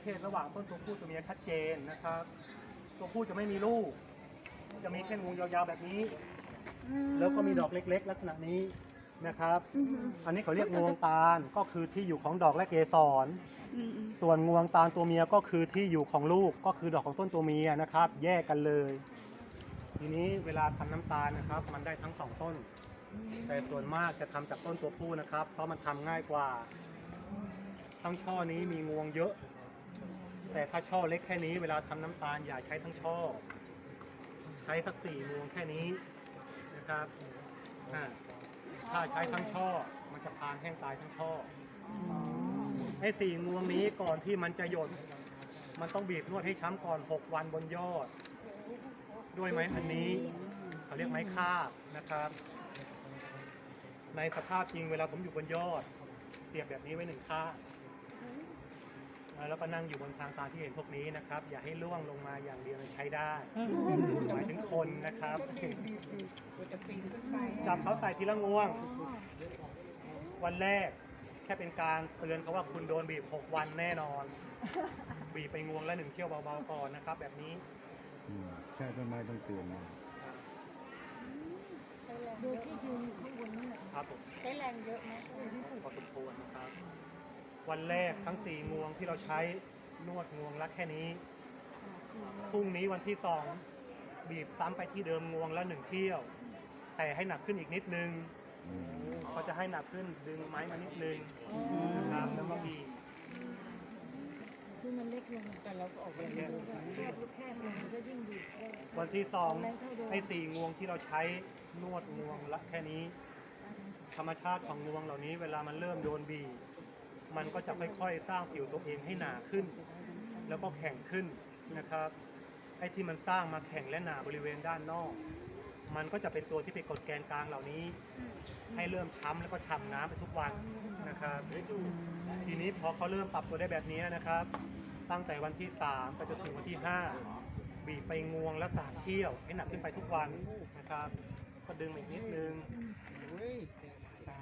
เพศระหว่างต้นตัวผู้ตัวเมียชัดเจนนะครับ ตัวผู้จะไม่มีลูก จะมีแค่งวงยาวๆแบบนี้ แล้วก็มีดอกเล็ก ๆ ลักษณะนี้นะครับ อันนี้เขาเรียกงวงตาลก็คือที่อยู่ของดอกและเกสร ส่วนงวงตาลตัวเมียก็คือที่อยู่ของลูกก็คือดอกของต้นตัวเมียนะครับ แยกกันเลย ทีนี้เวลาทำน้ำตาลนะครับ มันได้ทั้งสองต้น แต่ส่วนมากจะทำจากต้นตัวผู้นะครับ เพราะมันทำง่ายกว่า ทั้งช่อนี้มีงวงเยอะ แต่ถ้าช่อเล็กแค่นี้เวลาทำน้ำตาลอย่าใช้ทั้งช่อ ใช้สักสี่งวงแค่นี้นะครับถ้าใช้ทั้งช่อมันจะพานแห้งตายทั้งช่อไอ้สี่งวงนี้ก่อนที่มันจะหยด มันต้องบีบนวดให้ช้ำก่อน 6 วันบนยอด ด้วยไม้อันนี้เขาเรียกไม้คาบนะครับ ในสภาพจริงเวลาผมอยู่บนยอด เสียบแบบนี้ไว้หนึ่งข้าง แล้วก็นั่งอยู่บนทางตาที่เห็นพวกนี้นะครับ อย่าให้ล่วงลงมาอย่างเดียวมันใช้ได้หมายถึงคนนะครับ จับเขาใส่ทีละงวง วันแรกแค่เป็นการเตือนเขาว่าคุณโดนบีบ 6 วันแน่นอน บีบไปงวงละหนึ่งเที่ยวเบาๆก่อนนะครับ แบบนี้อืมใช่ต้นไม้ต้องเตือนนะดูที่ยืนข้างบนนี่แหละครับผมใช้แรงเยอะไหม พอสมควรนะครับ วันแรกทั้ง 4 งวงที่เราใช้นวดงวงละแค่นี้ พรุ่งนี้วันที่ 2 บีบซ้ำไปที่เดิมงวงละหนึ่งเที่ยว แต่ให้หนักขึ้นอีกนิดนึงอืมเขาจะให้หนักขึ้นดึงไม้มานิดนึงนะครับแล้วก็บีบที่มันเล็กลงแต่เราก็ออกแรงเยอะแคบแคบลงมันก็ยิ่งดีดได้วันที่สองไอ้สี่งวงที่เราใช้นวดงวงละแค่นี้ ธรรมชาติของงวงเหล่านี้ เวลามันเริ่มโดนบีบ มันก็จะค่อยๆ สร้างผิวตัวเองให้หนาขึ้น แล้วก็แข็งขึ้นนะครับไอ้ที่มันสร้างมาแข็งและหนาบริเวณด้านนอก มันก็จะเป็นตัวที่ไปกดแกนกลางเหล่านี้ ให้เริ่มช้ำแล้วก็ฉ่ำน้ำไปทุกวันนะครับทีนี้พอเขาเริ่มปรับตัวได้แบบนี้นะครับ ตั้งแต่วันที่3ไปจนถึงวันที่ 5 บีบไปงวงและสาเที่ยวให้หนักขึ้นไปทุกวันนะครับ ก็ดึงอีกนิดนึงอ่า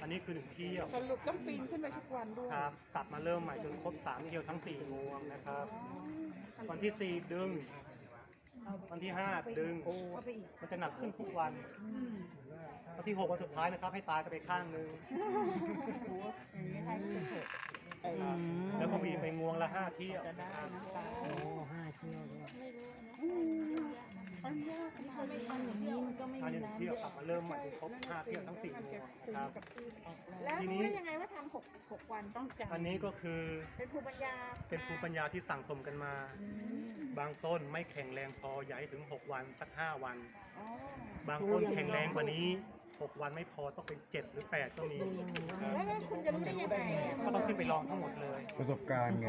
อันนี้คือหนึ่งเที่ยวสรุปต้องปีนขึ้นไปทุกวันด้วยครับกลับมาเริ่มใหม่จนครบสามเที่ยวทั้งสี่งวงนะครับ วันที่สี่ดึง วันที่ห้าดึงเข้าไปอีกมันจะหนักขึ้นทุกวันวันที่หกวันสุดท้ายนะครับ ให้ตายกันไปข้างหนึงแล้วก็มีไปงวงละห้าเที่ยวนะครับอันยากถ้า ไม่ทำอย่างนี้มันก็ไม่ถ้ามีหนึ่งน้ำเที่ยวกลับมาเริ่มใหม่จนครบห้าเที่ยวทั้งสี่งวงนะครับแล้วทีนี้รู้ได้ยังไงว่าทำหกหกวันต้องจับอันนี้ก็คือเป็นภูมิปัญญาเป็นภูมิปัญญาที่สั่งสมกันมา บางต้นไม่แข็งแรงพออยากให้ถึง 6 วันสัก 5 วัน อ๋อบางต้นแข็งแรงกว่านี้ 6 วันไม่พอต้องเป็น 7 หรือ 8 ก็มีครับแล้วแล้วคุณจะรู้ได้ยังไงอะก็ต้องขึ้นไปลองทั้งหมดเลยประสบการณ์ไง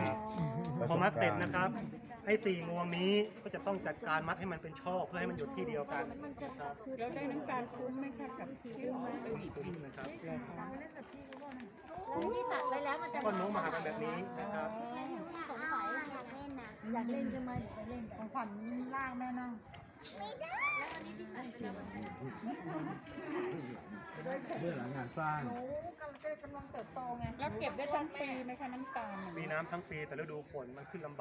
ประพสอบมัดกาเสร็จณ์นะครับไอ้สี่งวงนี้ก็จะต้องจัดการมัดให้มันเป็นช่อเพื่อให้มันหยุดที่เดียวกันนะครับแล้วได้น้ำตาลคุ้มไหมคะกับที่ยืมมาอีกคุ้มนะครับแล้วที่ตัดไว้แล้วมันจะก็โน้มมาหากันแบบนี้นะครับสงสัยอยากเล่นนะอยากเล่นใช่ไหมอยากไปเล่นของขวัญล่างแม่นั่งเรื่องหลังงานสร้างหนูกำลังจะกำลังเติบโตไงแล้วเก็บได้ทั้งปีไหมคะน้ำตาลมีน้ำทั้งปีแต่ฤดูฝนมันขึ้นลำบาก